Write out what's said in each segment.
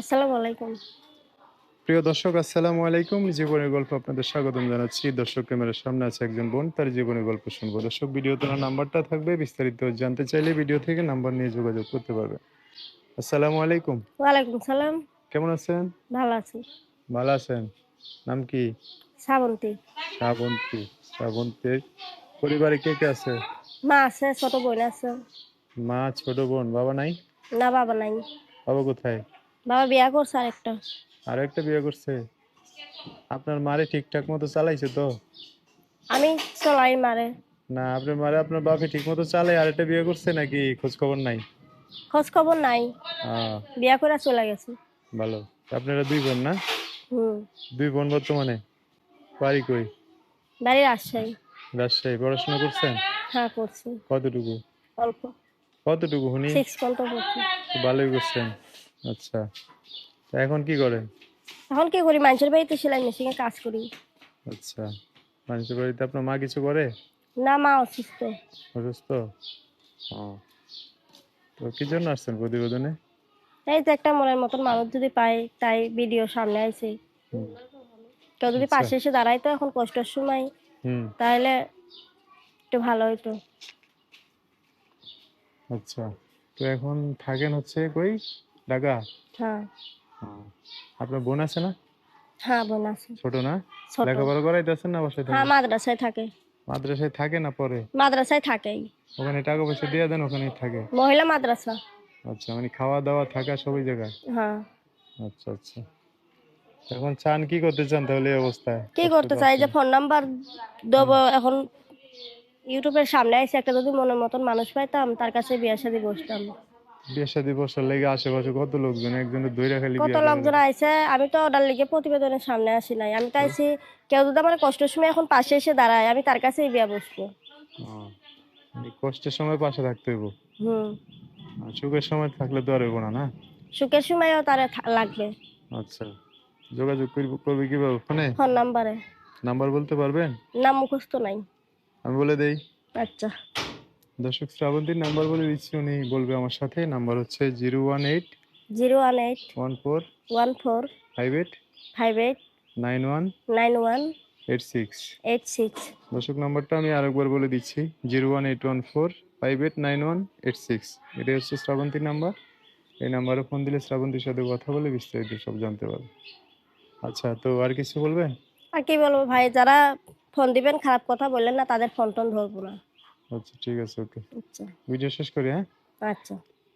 আসসালামু আলাইকুম। প্রিয় দর্শক আসসালামু আলাইকুম। জীবনের গল্প আপনাদের স্বাগতম জানাচ্ছি। দর্শক ক্যামেরার সামনে আছে একজন বোন তার জীবনের গল্প শুনব। দর্শক ভিডিও তোলার নাম্বারটা থাকবে। বিস্তারিত জানতে চাইলে ভিডিও থেকে নাম্বার নিয়ে যোগাযোগ করতে পারবে আসসালামু আলাইকুম। ওয়ালাইকুম সালাম। কেমন আছেন? ভালো আছি। ভালো আছেন? নাম কি? শ্রাবন্তী। শ্রাবন্তী শ্রাবন্তীর পরিবারে কে কে আছে? মা আছে ছোট বোন আছে। মা ছোট বোন বাবা নাই? না বাবা নাই। বাবা কোথায়? বাবা বিয়া করছে আরেকটা। আর একটা বিয়ে করছে? আপনার মারে ঠিকঠাক মতো চালাইছে তো? আমি চলাই মারে। না আপনার মারে আপনার বাপে ঠিক মতো চালায় আর একটা বিয়ে করছে নাকি খোঁজ খবর নাই? খোঁজ খবর নাই। আহ, বিয়া করে চলে গেছে। ভালো। আপনারা দুই বোন না? হুম। দুই বোন বর্তমানে? বাড়ি কই? বাড়ির রাজশাহী। রাজশাহী। পড়াশোনা করছেন? হ্যাঁ করছি। কতটুকু? অল্প। কতটুকু শুনি সিক্স পর্যন্ত করছি ভালোই করছেন। আচ্ছা। তা এখন কি করেন এখন কি করি? মানুষের বাড়িতে সেলাই মেশিনে কাজ করি। আচ্ছা। মানুষের বাড়িতে আপনার মা কিছু করে? না মা অসুস্থ। অসুস্থ? ও। তো কি জন্য আসছেন প্রতিবেদনে? এই তো একটা মনের মতন মানুষ যদি পাই তাই ভিডিও সামনে আইছে। কেউ যদি আচ্ছা। পাশে এসে দাঁড়ায় তো এখন কষ্টের সময়। হুম। তাহলে একটু ভালো হইতো। আচ্ছা। তো এখন থাকেন হচ্ছে কই? ঢাকা হ্যাঁ। আপনার বোন আছে না? হ্যাঁ বোন আছে। ছোট না? লেখাপড়া করাইতেছেন না বাসায় হ্যাঁ থাকে মাদ্রাসায় থাকে। মাদ্রাসায় থাকে না পরে? মাদ্রাসায় থাকেই। ওখানে টাকা পয়সা দিয়ে দেন ওখানে থাকে। মহিলা মাদ্রাসা। আচ্ছা মানে খাওয়া দাওয়া থাকা সবই জায়গায়? হ্যাঁ। আচ্ছা আচ্ছা। এখন চান কি করতে চান তাহলে এই অবস্থায়? কি করতে চাই? যে ফোন নাম্বার দেবো এখন ইউটিউবের সামনে আইসে একটা যদি মনের মতন মানুষ পাইতাম তার কাছে বিয়ে শাদি বসতাম। বিয়ে শাদী বসার লেগে আশেপাশে কত লোকজন? একজনের দইরা খালি কত লোকজন আইছে? আমি তো ওটার লিগে প্রতিবেদনের সামনে আসি নাই। আমি তো আইছি কেউ যদি আমার কষ্টের সময় এখন পাশে এসে দাঁড়ায় আমি তার কাছেই বিয়ে বসবো। মানে কষ্টের সময় পাশে থাকতে হইব। হুম। সুখের সময় থাকলে তো আর হইব না না? সুখের সময়ও তার লাগবে। আচ্ছা। যোগাযোগ করবি করবি কীভাবে ফোনে? ফোন নাম্বারে। নাম্বার বলতে পারবেন? নাম মুখস্থ নাই। আমি বলে দেই। আচ্ছা। দর্শক শ্রাবন্তীর নাম্বার বলে দিচ্ছি উনি বলবে আমার সাথে। নাম্বার হচ্ছে zero one eight zero one eight one four one four five eight five eight nine one nine one eight six. Eight six. দর্শক নাম্বারটা আমি আরেকবার বলে দিচ্ছি zero one eight one four five eight nine one eight six. এটাই হচ্ছে শ্রাবন্তীর number এই নাম্বারে ফোন দিলে শ্রাবন্তীর সাথে কথা বলে বিস্তারিত সব জানতে পারবে। আচ্ছা তো আর কিছু বলবেন? আর কি বলব ভাই যারা ফোন দিবেন খারাপ কথা বললেন না তাদের ফোন টোন ধরবো না। আচ্ছা ঠিক আছে ওকে। আচ্ছা। ভিডিও শেষ করি হ্যাঁ? আচ্ছা।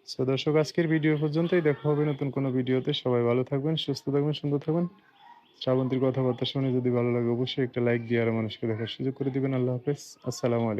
সো দর্শক আজকের ভিডিও পর্যন্তই। দেখা হবে নতুন কোনো ভিডিওতে। সবাই ভালো থাকবেন সুস্থ থাকবেন সুন্দর থাকবেন। শ্রাবন্তীর কথাবার্তা শুনে যদি ভালো লাগে অবশ্যই একটা লাইক দিয়ে আরও মানুষকে দেখার সুযোগ করে দিবেন। আল্লাহ হাফেজ। আসসালামু আলাইকুম।